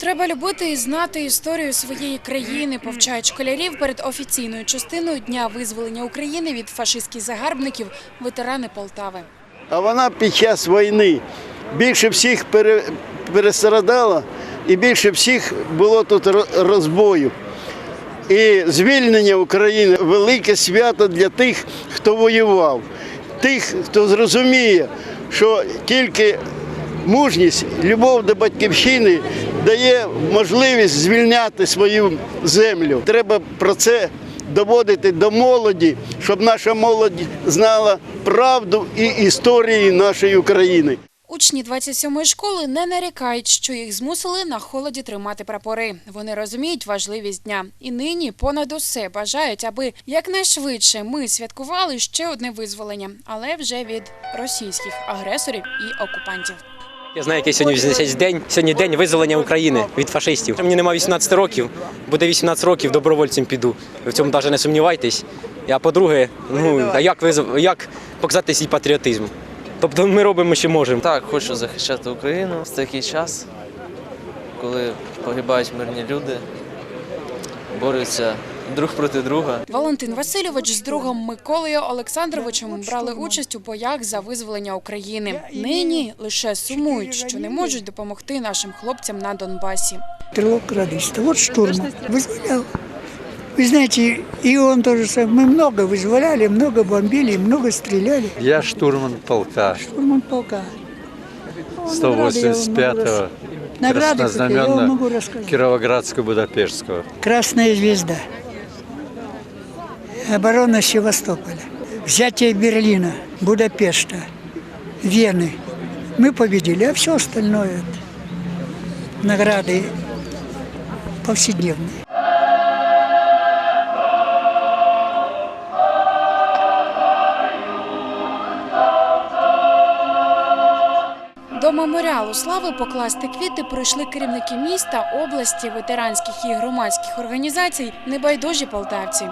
Треба любити і знати історію своєї країни, повчають школярів перед офіційною частиною дня визволення України від фашистських загарбників ветерани Полтави. А вона під час війни більше всіх перестрадала і більше всіх було тут розбою. І звільнення України велике свято для тих, хто воював, тих, хто зрозуміє, що тільки мужність, любов до батьківщини дає можливість звільняти свою землю. Треба про це доводити до молоді, щоб наша молодь знала правду і історії нашої України. Учні 27-ї школи не нарікають, що їх змусили на холоді тримати прапори. Вони розуміють важливість дня і нині понад усе бажають, аби якнайшвидше ми святкували ще одне визволення, але вже від російських агресорів і окупантів. Я знаю, який сьогодні 80 день. Сьогодні день визволення України від фашистів. Мені немає 18 років, буде 18 років, добровольцем піду. В цьому навіть не сумнівайтесь. А по-друге, ну а як визв... як показати свій патріотизм? Тобто ми робимо, що можемо. Так, хочу захищати Україну в такий час, коли погибають мирні люди, борються друг проти друга. Валентин Васильович з другом Миколою Олександровичем брали участь у боях за визволення України. Нині лише сумують, що не можуть допомогти нашим хлопцям на Донбасі. стрелок радиста. Вот штурман. Вызволял. Вы знаете, и он тоже сам. Мы много вызволяли, много бомбили, много стреляли. Я штурман полка Штурман полка. О, награды я вам могу рас- 185-го Награды какие, я вам могу краснознаменного рассказать. Кировоградско-Будапештского. Красная звезда. Оборона Севастополя. Взятие Берлина, Будапешта, Вены. Мы победили, а все остальное это награды повседневные. До меморіалу слави покласти квіти прийшли керівники міста, області, ветеранських і громадських організацій, небайдужі полтавці.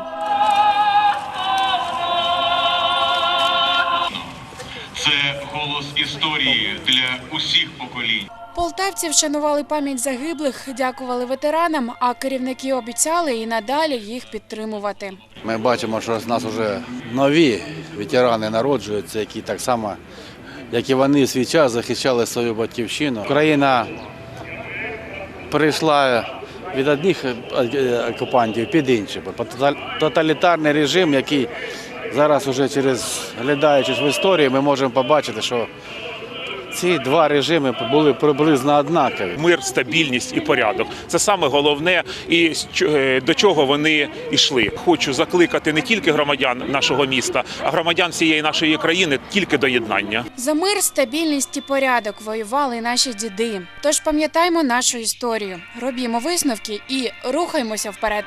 Це голос історії для усіх поколінь. Полтавці вшанували пам'ять загиблих, дякували ветеранам, а керівники обіцяли і надалі їх підтримувати. Ми бачимо, що з нас вже нові ветерани народжуються, які так само, як і вони свій час захищали свою батьківщину. Україна перейшла від одних е, окупантів під інші. Тоталітарний режим, який зараз уже через глядаючись в історії, ми можемо побачити, що ці два режими були приблизно однакові. мир, стабільність і порядок. Це саме головне, і е, до чого вони йшли. Хочу закликати не тільки громадян нашого міста, а громадян всієї нашої країни тільки до єднання. За мир, стабільність і порядок воювали наші діди. Тож пам'ятаймо нашу історію, робімо висновки і рухаймося вперед.